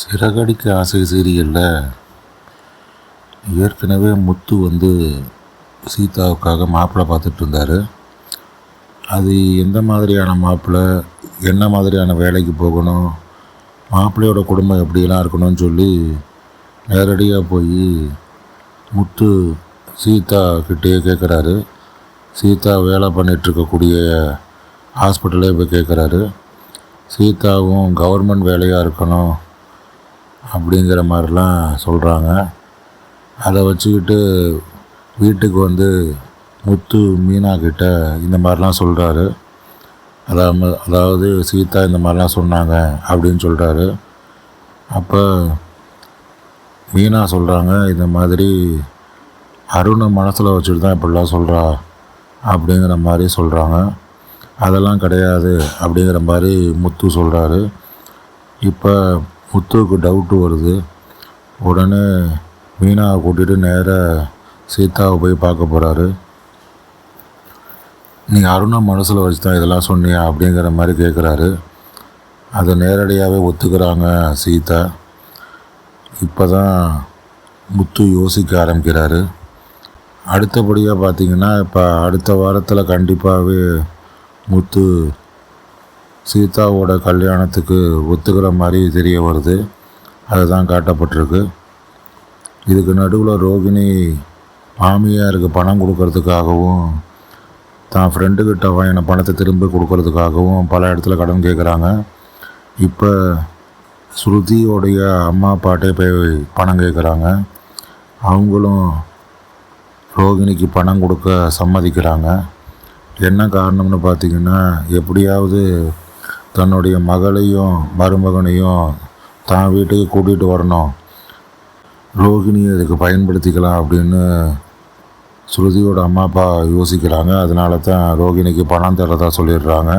சிறகடிக்க ஆசை சீரியலில் ஏற்கனவே முத்து வந்து சீதாவுக்காக மாப்பிள்ளை பார்த்துட்டு இருந்தார். அது எந்த மாதிரியான மாப்பிள்ளை என்ன மாதிரியான வேலைக்கு போகணும்? மாப்பிள்ளையோட குடும்பம் எப்படியெல்லாம் இருக்கணும்னு சொல்லி நேரடியாக போய் முத்து சீதா கிட்டேயே கேட்குறாரு சீதா வேலை பண்ணிகிட்ருக்கக்கூடிய ஹாஸ்பிட்டலே போய் கேட்குறாரு சீதாவும் கவர்மெண்ட் வேலையாக இருக்கணும். அப்படிங்கிற மாதிரிலாம் சொல்கிறாங்க அதை வச்சுக்கிட்டு வீட்டுக்கு வந்து முத்து மீனா கிட்ட இந்த மாதிரிலாம் சொல்கிறாரு அதாவது அதாவது சீதா இந்த மாதிரிலாம் சொன்னாங்க அப்படின்னு சொல்கிறாரு அப்போ மீனா சொல்கிறாங்க இந்த மாதிரி அருணை மனசில் வச்சுட்டு தான் இப்படிலாம் சொல்கிறா அப்படிங்கிற மாதிரி சொல்கிறாங்க அதெல்லாம் கிடையாது அப்படிங்கிற மாதிரி முத்து சொல்கிறாரு இப்போ முத்துவுக்கு டவுட்டு வருது. உடனே மீனாவை கூட்டிகிட்டு நேராக சீதாவை போய் பார்க்க போகிறாரு நீ அருணை மனசில் வச்சு தான் இதெல்லாம் சொன்னியா அப்படிங்கிற மாதிரி கேட்குறாரு அதை நேரடியாகவே ஒத்துக்கிறாங்க சீதா. இப்போ தான் முத்து யோசிக்க ஆரம்பிக்கிறாரு. அடுத்தபடியாக பார்த்தீங்கன்னா இப்போ அடுத்த வாரத்தில் கண்டிப்பாகவே முத்து சீதாவோட கல்யாணத்துக்கு ஒத்துக்கிற மாதிரி தெரிய வருது. அதுதான் காட்டப்பட்டிருக்கு. இதுக்கு நடுவில் ரோகிணி மாமியாருக்கு பணம் கொடுக்கறதுக்காகவும் தான் ஃப்ரெண்டுக்கிட்ட வாங்கின பணத்தை திரும்ப கொடுக்கறதுக்காகவும் பல இடத்துல கடன் கேட்குறாங்க இப்போ ஸ்ருதியோடைய அம்மா அப்பாட்டே போய் பணம் கேட்குறாங்க அவங்களும் ரோகிணிக்கு பணம் கொடுக்க சம்மதிக்கிறாங்க. என்ன காரணம்னு பார்த்தீங்கன்னா எப்படியாவது தன்னுடைய மகளையும் மருமகனையும் தான் வீட்டுக்கு கூட்டிகிட்டு வரணும். ரோகிணியை இதுக்கு பயன்படுத்திக்கலாம் அப்படின்னு ஸ்ருதியோட அம்மா அப்பா யோசிக்கிறாங்க. அதனால தான் ரோகிணிக்கு பணம் தரதா சொல்லிடுறாங்க.